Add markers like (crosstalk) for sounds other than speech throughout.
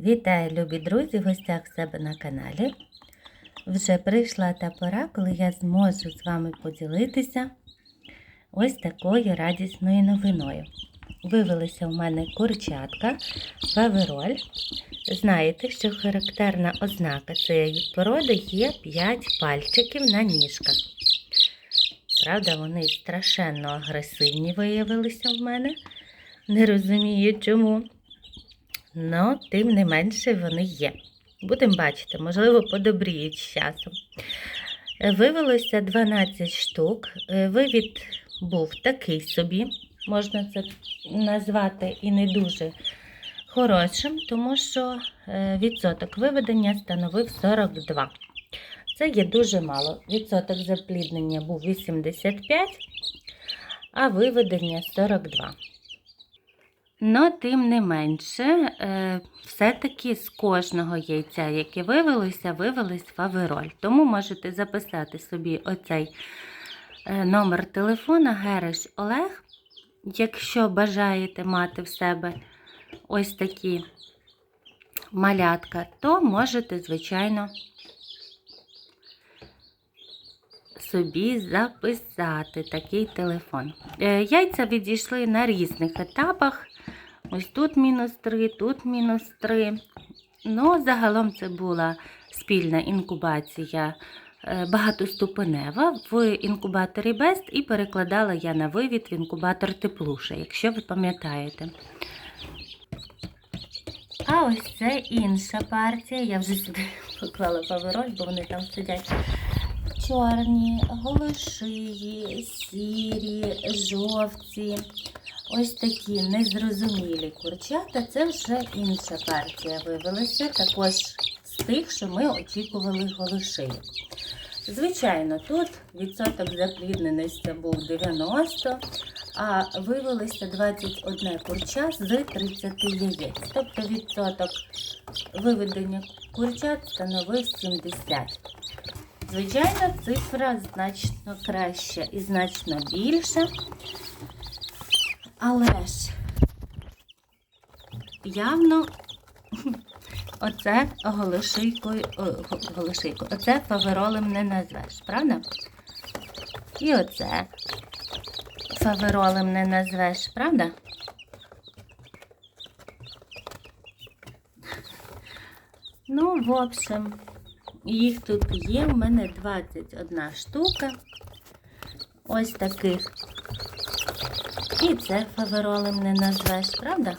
Вітаю, любі друзі, в гостях себе на каналі. Вже прийшла та пора, коли я зможу з вами поділитися ось такою радісною новиною. Вивелися в мене курчатка, фавероль. Знаєте, що характерна ознака цієї породи є 5 пальчиків на ніжках. Правда, вони страшенно агресивні виявилися в мене. Не розумію чому. Ну, тим не менше вони є. Будемо бачити, можливо, подобріють з часом. Е, Вивелося 12 штук. Е, Вивід був такий собі, можна це назвати і не дуже хорошим, тому що е, відсоток виведення становив 42. Це є дуже мало. Відсоток запліднення був 85, а виведення 42. Но тим не менше, е, все-таки з кожного яйця, яке вивелося, вивелись фавероль. Тому можете записати собі оцей е, номер телефона Гереш Олег. Якщо бажаєте мати в себе ось такі малятка, то можете, звичайно, собі записати такий телефон. Е, Яйця відійшли на різних етапах. Ось тут мінус 3, тут мінус 3. Ну, загалом це була спільна інкубація е, багатоступенева в інкубаторі Best і перекладала я на вивід в інкубатор Теплуша, якщо ви пам'ятаєте. А ось це інша партія. Я вже сюди (laughs) поклала павероль, бо вони там сидять. Чорні, голошиї, сірі, жовті. Ось такі незрозумілі курчата. Це вже інша партія вивелася, також з тих, що ми очікували голошиї. Звичайно, тут відсоток заплідненості був 90, а вивелося 21 курча з 30 яєць. Тобто відсоток виведення курчат становив 70. Звичайно, цифра значно краща і значно більша. Але ж явно оце голошийкою, голошийкою, оце фаверолем не назвеш, правда? І оце фаверолем не назвеш, правда? Ну, в общем, їх тут є. В мене 21 штука. Ось таких. І це фаверолем не назвеш, правда?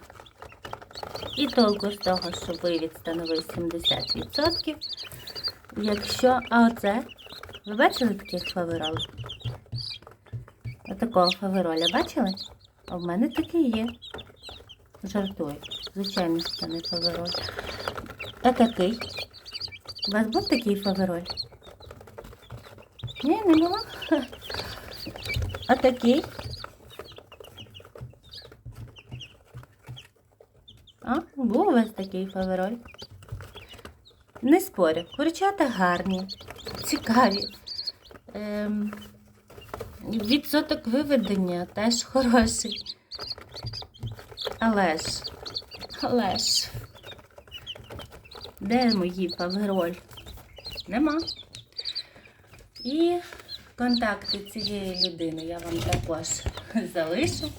І толку з того, що вивід становив 70%. Якщо. А оце? Ви бачили таких фаверолів? Отакого фавероля бачили? А в мене такий є. Жартую. Звичайно, що не фавероль. А такий? У вас був такий фавероль? Ні, не було. А такий? А, був у вас такий фавероль. Не спорю, курчата гарні, цікаві. Ем, відсоток виведення теж хороший. Але ж, але ж, де мої фавероль? Нема. І контакти цієї людини я вам також (laughs) залишу,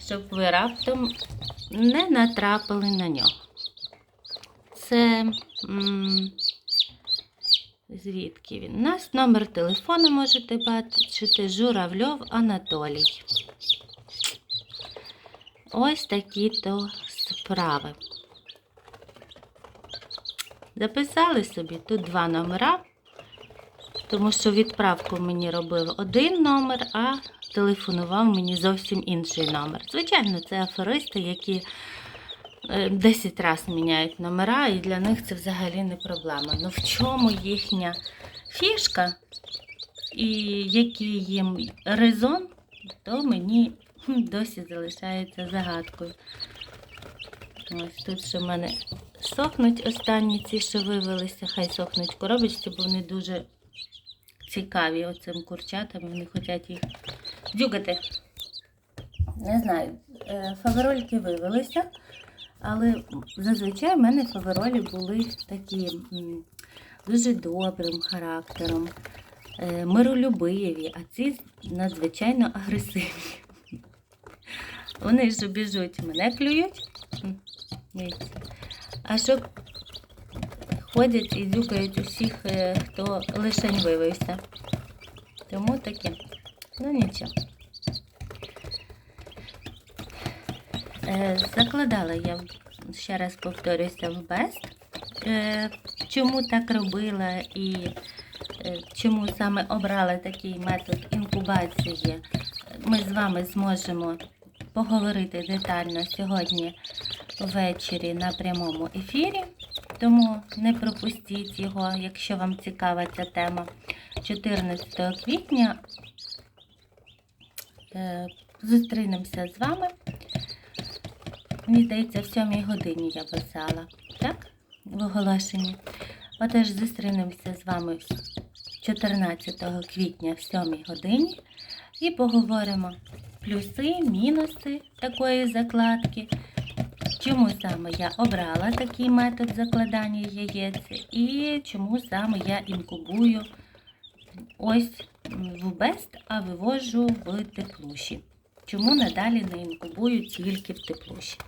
щоб ви раптом не натрапили на нього. Це м, звідки він? У нас номер телефону можете бачити Журавльов Анатолій. Ось такі то справи. Записали собі тут два номера, тому що відправку мені робив один номер, а телефонував мені зовсім інший номер. Звичайно, це аферисти, які е, 10 разів міняють номера, і для них це взагалі не проблема. Ну в чому їхня фішка і який їм резон, то мені досі залишається загадкою. Ось тут ще в мене сохнуть останні ці, що вивелися, хай сохнуть в коробочці, бо вони дуже цікаві оцим курчатам, вони хочуть їх дюгати. Не знаю, е, фаверольки вивелися, Але зазвичай в мене фаверолі були такі дуже добрим характером, е, миролюбиві, а ці надзвичайно агресивні. Вони ж біжуть, мене клюють. А що ходять і дюкають усіх, е, хто лишень вивився. Тому таке. Ну нічого. Е, Закладала я, ще раз повторюся, в Бест. Чому так робила і е, чому саме обрала такий метод інкубації, ми з вами зможемо поговорити детально сьогодні ввечері на прямому ефірі. Тому не пропустіть його, якщо вам цікава ця тема. 14 квітня зустрінемося з вами. Мені здається, в 7 годині я писала, так? В оголошенні. Отож, зустрінемося з вами 14 квітня в 7 годині і поговоримо плюси, мінуси такої закладки. Чому саме я обрала такий метод закладання яєць і чому саме я інкубую ось в Бест, а вивожу в теплуші. Чому надалі не інкубую тільки в теплуші?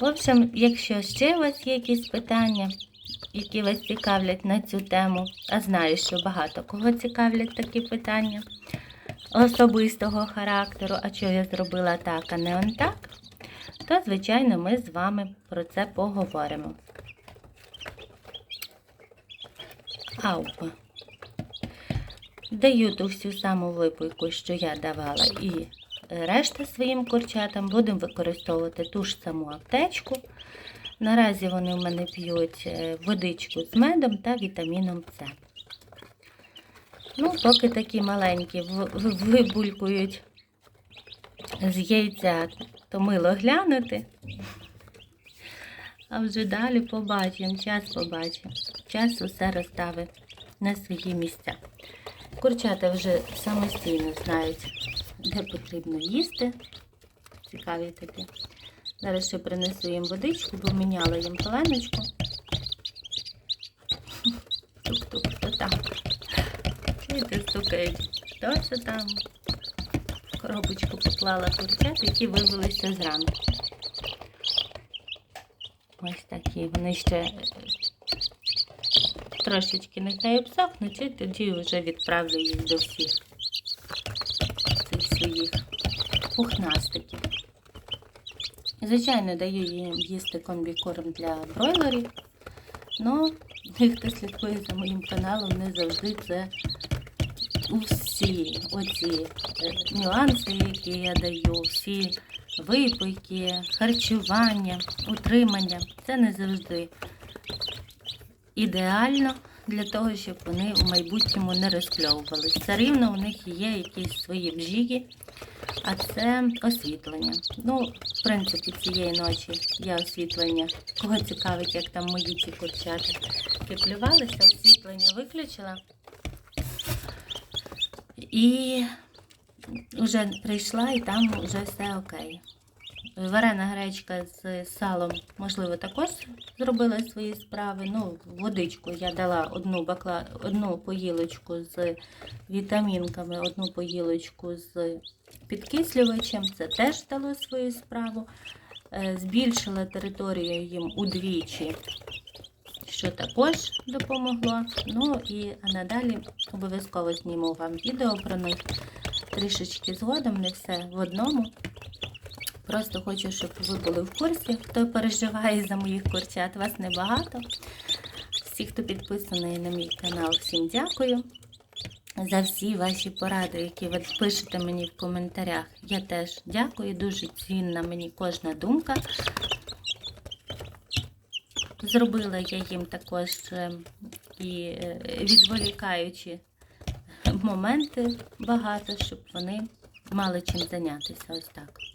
В общем, якщо ще у вас є якісь питання, які вас цікавлять на цю тему, а знаю, що багато кого цікавлять такі питання особистого характеру, а що я зробила так, а не он так, то, звичайно, ми з вами про це поговоримо. Аупа. Даю ту всю саму випойку, що я давала, і решта своїм курчатам будемо використовувати ту ж саму аптечку. Наразі вони в мене п'ють е, водичку з медом та вітаміном С. Ну, поки такі маленькі вибулькують з яйця, то мило глянути. А вже далі побачимо, час побачимо. Час усе розставить на свої місця. Курчата вже самостійно знають, де потрібно їсти. Цікаві такі. Зараз ще принесу їм водичку, бо міняла їм пеленочку. Тук-тук, хто там? Чуєте, стукають. Хто це там? Коробочку поклала курчат, які вивелися зранку. Ось такі. Вони ще трошечки нехай обсохнуть, і тоді вже відправлю їх до всіх цих своїх пухнастиків. Звичайно, даю їм їсти комбікорм для бройлерів, але хто слідкує за моїм каналом, не завжди це усі оці е, нюанси, які я даю, всі випойки, харчування, утримання. Це не завжди ідеально для того, щоб вони в майбутньому не розкльовувались. Все рівно у них є якісь свої бжіги, а це освітлення. Ну, в принципі, цієї ночі я освітлення. Кого цікавить, як там мої ці курчата киплювалися, освітлення виключила. І вже прийшла, і там вже все окей. Варена гречка з салом, можливо, також зробила свої справи. Ну, водичку я дала одну бакла, одну поїлочку з вітамінками, одну поїлочку з підкислювачем. Це теж дало свою справу. Е, Збільшила територію їм удвічі, що також допомогло. Ну і а надалі обов'язково зніму вам відео про них трішечки згодом, не все в одному. Просто хочу, щоб ви були в курсі, хто переживає за моїх курчат. Вас небагато. Всі, хто підписаний на мій канал, всім дякую за всі ваші поради, які ви пишете мені в коментарях. Я теж дякую, дуже цінна мені кожна думка. Зробила я їм також е, і е, відволікаючі моменти багато, щоб вони мали чим зайнятися. Ось так.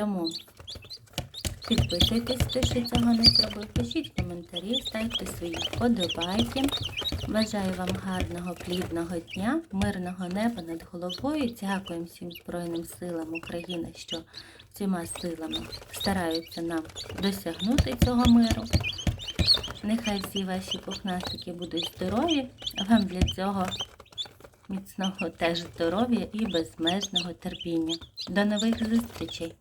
Тому підписуйтесь, хто ще цього не зробив, пишіть коментарі, ставте свої вподобайки. Бажаю вам гарного, плідного дня, мирного неба над головою. Дякуємо всім Збройним силам України, що всіма силами стараються нам досягнути цього миру. Нехай всі ваші пухнастики будуть здорові, вам для цього міцного теж здоров'я і безмежного терпіння. До нових зустрічей!